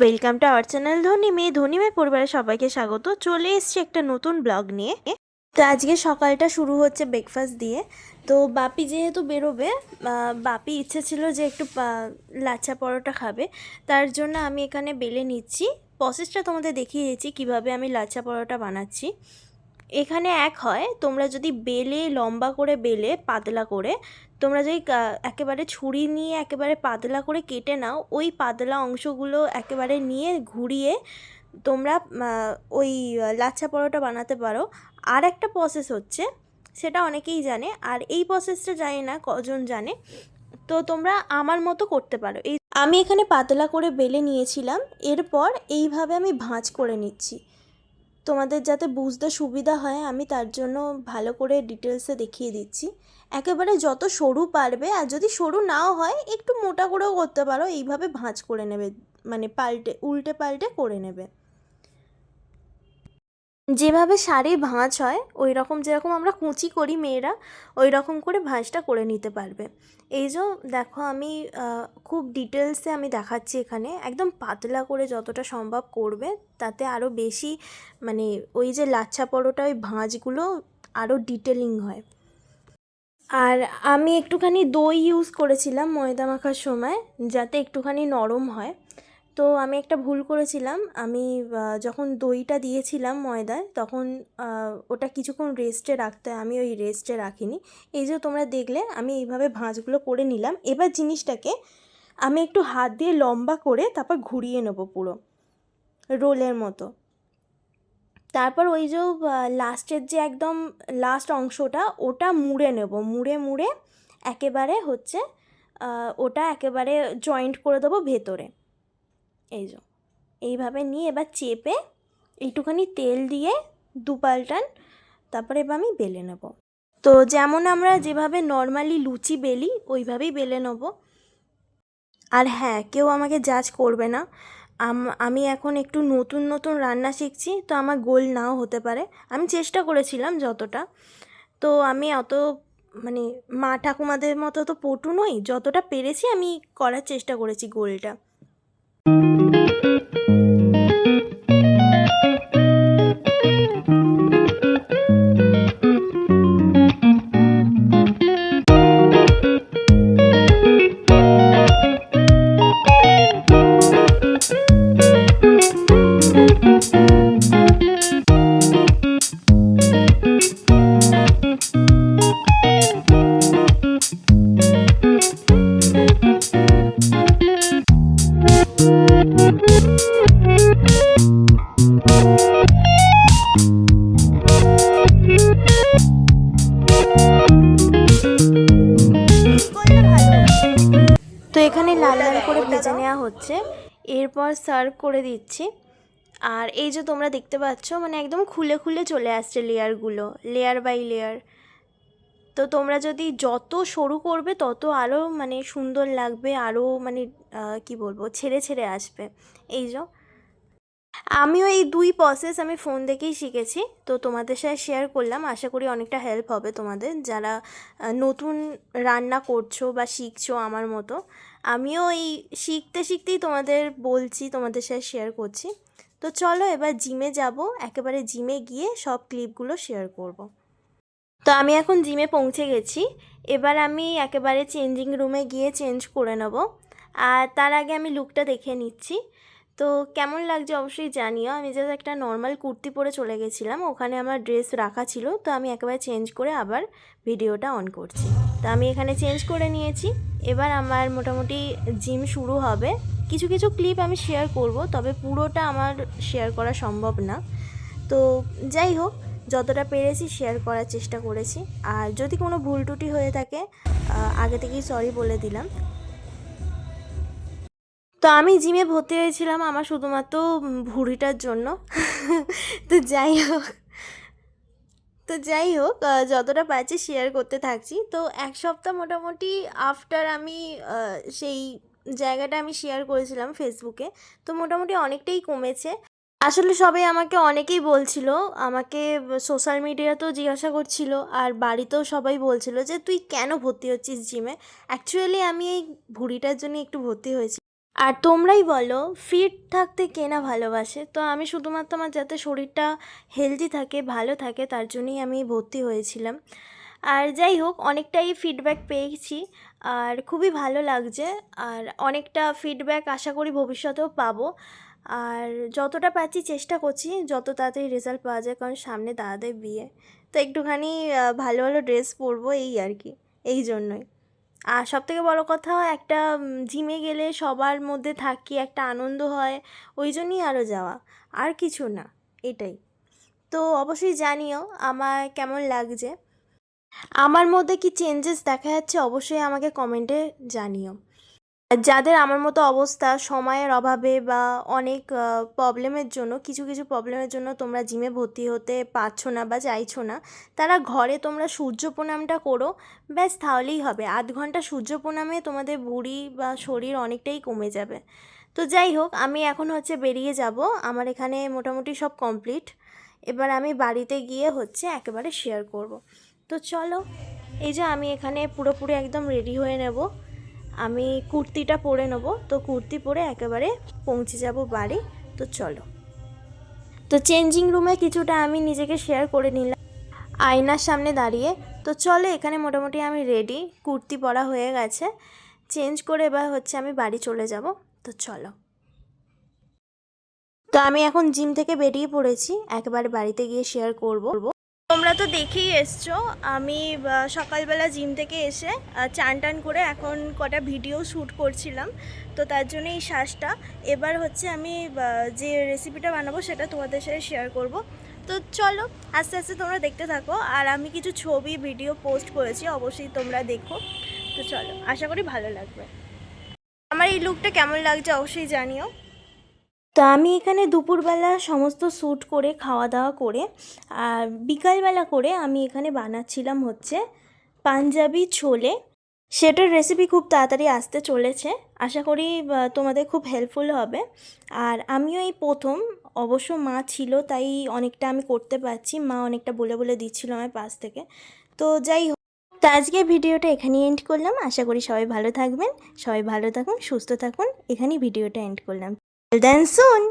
Welcome to our channel ধনী মেয়ে ধনী মেয়ে পরিবারের সবাইকে স্বাগত। চলে এসছি একটা নতুন ব্লগ নিয়ে। তো আজকে সকালটা শুরু হচ্ছে ব্রেকফাস্ট দিয়ে। তো বাপি যেহেতু বেরোবে বাপি ইচ্ছে ছিল যে একটু লাচ্ছা পরোটা খাবে। তার জন্য আমি এখানে বেলে নিচ্ছি। প্রসেসটা তোমাদের দেখিয়ে দিচ্ছি কীভাবে আমি লাচ্ছা পরোটা বানাচ্ছি। এখানে এক হয়, তোমরা যদি বেলে, লম্বা করে বেলে, পাতলা করে তোমরা যদি একেবারে ছুরি নিয়ে একেবারে পাতলা করে কেটে নাও, ওই পাতলা অংশগুলো একেবারে নিয়ে ঘুরিয়ে তোমরা ওই লাচ্ছা পরোটা বানাতে পারো। আর একটা প্রসেস হচ্ছে, সেটা অনেকেই জানে, আর এই প্রসেসটা জানি না, কজন জানে, তো তোমরা আমার মতো করতে পারো। এই আমি এখানে পাতলা করে বেলে নিয়েছিলাম, এরপর এইভাবে আমি ভাঁজ করে নিচ্ছি। তোমাদের যাতে বুঝতে সুবিধা হয়, আমি তার জন্য ভালো করে ডিটেলসে দেখিয়ে দিচ্ছি। একেবারে যত সরু পারবে, আর যদি সরু নাও হয়, একটু মোটা করেও করতে পারো। এইভাবে ভাঁজ করে নেবে মানে পাল্টে, উল্টে পাল্টে করে নেবে। যেভাবে শাড়ি ভাঁজ হয় ওই রকম যেরকম আমরা কুচি করি মেয়েরা ওই রকম করে ভাঁজটা করে নিতে পারবে। এই যে দেখো আমি খুব ডিটেলসে আমি দেখাচ্ছি এখানে। একদম পাতলা করে যতটা সম্ভব করবে, তাতে আরও বেশি মানে ওই যে লাচ্ছা পরোটা, ওই ভাঁজগুলো আরও ডিটেলিং হয়। আর আমি একটুখানি দই ইউজ করেছিলাম ময়দা মাখার সময়, যাতে একটুখানি নরম হয়। তো আমি একটা ভুল করেছিলাম। আমি যখন দইটা দিয়েছিলাম ময়দায়, তখন ওটা কিছুক্ষণ রেস্টে রাখতে, আমি ওই রেস্টে রাখিনি। এই যে তোমরা দেখলে, আমি এইভাবে ভাঁজগুলো করে নিলাম। এবার জিনিসটাকে আমি একটু হাত দিয়ে লম্বা করে তারপর ঘুরিয়ে নেব পুরো, রোলের মতো। তারপর ওই যে লাস্টের যে একদম লাস্ট অংশটা, ওটা মুড়ে নেব। মুড়ে মুড়ে একেবারে হচ্ছে ওটা একেবারে জয়েন্ট করে দেবো ভেতরে। এই যে, এইভাবে নিয়ে এবার চেপে একটুখানি তেল দিয়ে দু পাল্টান, তারপরে এবার আমি বেলে নেব। তো যেমন আমরা যেভাবে নর্মালি লুচি বেলি, ওইভাবেই বেলে নেব। আর হ্যাঁ কেউ আমাকে জাজ করবে না। আমি এখন একটু নতুন নতুন রান্না শিখছি, তো আমার গোল নাও হতে পারে। আমি চেষ্টা করেছিলাম যতটা। তো আমি অত মানে মা ঠাকুমাদের মতো তো পটু নই, যতটা পেরেছি আমি করার চেষ্টা করেছি গোলটা তো এখানে লাল লাল করে ভেজে নেওয়া হচ্ছে। এরপর সার্ভ করে দিচ্ছি। আর এই যে তোমরা দেখতে পাচ্ছ মানে একদম খুলে খুলে চলে আসছে লেয়ারগুলো লেয়ার বাই লেয়ার তো তোমরা যদি যত সরু করবে, তত আরও মানে সুন্দর লাগবে আরও মানে কি বলব, ছেড়ে ছেড়ে আসবে। এই যে। আমিও এই দুই প্রসেস আমি ফোন দেখেই শিখেছি। তো তোমাদের সাথে শেয়ার করলাম। আশা করি অনেকটা হেল্প হবে তোমাদের। যারা নতুন রান্না করছ বা শিখছো আমার মতো। আমিও এই শিখতে শিখতেই তোমাদের বলছি, তোমাদের সাথে শেয়ার করছি। তো চলো এবার জিমে যাব, একেবারে জিমে গিয়ে সব ক্লিপগুলো শেয়ার করব। তো আমি এখন জিমে পৌঁছে গেছি। এবার আমি একেবারে চেঞ্জিং রুমে গিয়ে চেঞ্জ করে নেব। আর তার আগে আমি লুকটা দেখে নিচ্ছি। তো কেমন লাগছে অবশ্যই জানিও। আমি জাস্ট একটা নর্মাল কুর্তি পরে চলে গেছিলাম। ওখানে আমার ড্রেস রাখা ছিল। তো আমি একেবারে চেঞ্জ করে আবার ভিডিওটা অন করছি। তো আমি এখানে চেঞ্জ করে নিয়েছি। এবার আমার মোটামুটি জিম শুরু হবে। কিছু কিছু ক্লিপ আমি শেয়ার করব, তবে পুরোটা আমার শেয়ার করা সম্ভব না। তো যাই হোক, যতটা পেরেছি শেয়ার করার চেষ্টা করেছি। আর যদি কোনো ভুল টুটি হয়ে থাকে আগে থেকেই সরি বলে দিলাম। তো আমি জিমে ভর্তি হয়েছিলাম আমার শুধুমাত্র ভুঁড়িটার জন্য। তো যাই হোক। তো যাই হোক যতটা পারছি শেয়ার করতে থাকছি। তো এক সপ্তাহ মোটামুটি আফটার আমি সেই জায়গাটা আমি শেয়ার করেছিলাম ফেসবুকে তো মোটামুটি অনেকটাই কমেছে। আসলে সবাই আমাকে অনেকেই বলছিল, আমাকে সোশ্যাল মিডিয়াতেও জিজ্ঞাসা করছিল, আর বাড়িতেও সবাই বলছিল যে, তুই কেন ভর্তি হচ্ছিস জিমে অ্যাকচুয়ালি আমি এই ভুঁড়িটার জন্য একটু ভর্তি হয়েছি। আর তোমরাই বলো ফিট থাকতে কে না ভালোবাসে? তো আমি শুধুমাত্র আমার যাতে শরীরটা হেলদি থাকে, ভালো থাকে, তার জন্যই আমি ভর্তি হয়েছিলাম। আর যাই হোক, অনেকটাই ফিডব্যাক পেয়েছি আর খুবই ভালো লাগছে আর অনেকটা ফিডব্যাক আশা করি ভবিষ্যতেও পাবো। আর যতটা পাচ্ছি চেষ্টা করছি, যত তাড়াতাড়ি রেজাল্ট পাওয়া যায়, কারণ সামনে দাদাদের বিয়ে। তো একটুখানি ভালো ভালো ড্রেস পরবো, এই আর কি, এই জন্যই। আর সব থেকে বড়ো কথা, একটা জিমে গেলে সবার মধ্যে থাকি একটা আনন্দ হয়, ওই জন্যই আরও যাওয়া। আর কিছু না, এটাই। তো অবশ্যই জানিও আমার কেমন লাগছে। আমার মধ্যে কি চেঞ্জেস দেখা যাচ্ছে, অবশ্যই আমাকে কমেন্টে জানিও। যাদের আমার মতো অবস্থা, সময়ের অভাবে বা অনেক প্রবলেমের জন্য, কিছু কিছু প্রবলেমের জন্য তোমরা জিমে ভর্তি হতে পারছ না বা চাইছো না, তারা ঘরে তোমরা সূর্য প্রণামটা করো, ব্যাস তাহলেই হবে। আধ ঘণ্টা সূর্য প্রণামে তোমাদের বুড়ি বা শরীর অনেকটাই কমে যাবে। তো যাই হোক, আমি এখন হচ্ছে বেরিয়ে যাব। আমার এখানে মোটামুটি সব কমপ্লিট এবার আমি বাড়িতে গিয়ে হচ্ছে একেবারে শেয়ার করব। তো চলো, এই যে আমি এখানে পুরোপুরি একদম রেডি হয়ে নেব। আমি কুর্তিটা পরে নেব। তো কুর্তি পরে একেবারে পৌঁছে যাব বাড়ি। তো চলো। তো চেঞ্জিং রুমে কিছুটা আমি নিজেকে শেয়ার করে নিলাম আয়নার সামনে দাঁড়িয়ে। তো চলো, এখানে মোটামুটি আমি রেডি কুর্তি পরা হয়ে গেছে। চেঞ্জ করে এবার হচ্ছে আমি বাড়ি চলে যাব। তো চলো। তো আমি এখন জিম থেকে বেরিয়ে পড়েছি। একেবারে বাড়িতে গিয়ে শেয়ার করব। তোমরা তো দেখেই এসছো, আমি সকালবেলা জিম থেকে এসে চান টান করে এখন কটা ভিডিও শ্যুট করছিলাম, তো তার জন্য এই শ্বাসটা। এবার হচ্ছে আমি যে রেসিপিটা বানাবো সেটা তোমাদের সাথে শেয়ার করব। তো চলো, আস্তে আস্তে তোমরা দেখতে থাকো, আর আমি কিছু ছবি ভিডিও পোস্ট করেছি, অবশ্যই তোমরা দেখো। তো চলো, আশা করি ভালো লাগবে। আমার এই লুকটা কেমন লাগছে অবশ্যই জানিও। তো আমি এখানে দুপুরবেলা সমস্ত শ্যুট করে খাওয়া দাওয়া করে, আর বিকালবেলা করে আমি এখানে বানাচ্ছিলাম হচ্ছে পাঞ্জাবি ছোলে। সেটার রেসিপি খুব তাড়াতাড়ি আসতে চলেছে। আশা করি তোমাদের খুব হেল্পফুল হবে। আর আমিও এই প্রথম, অবশ্য মা ছিল, তাই অনেকটা আমি করতে পারছি। মা অনেকটা বলে বলে দিচ্ছিল আমার পাশ থেকে। তো যাই হোক, তো আজকে ভিডিওটা এখানেই এন্ড করলাম। আশা করি সবাই ভালো থাকবেন, সবাই ভালো থাকুন, সুস্থ থাকুন। এখানেই ভিডিওটা এন্ড করলাম। Till then soon!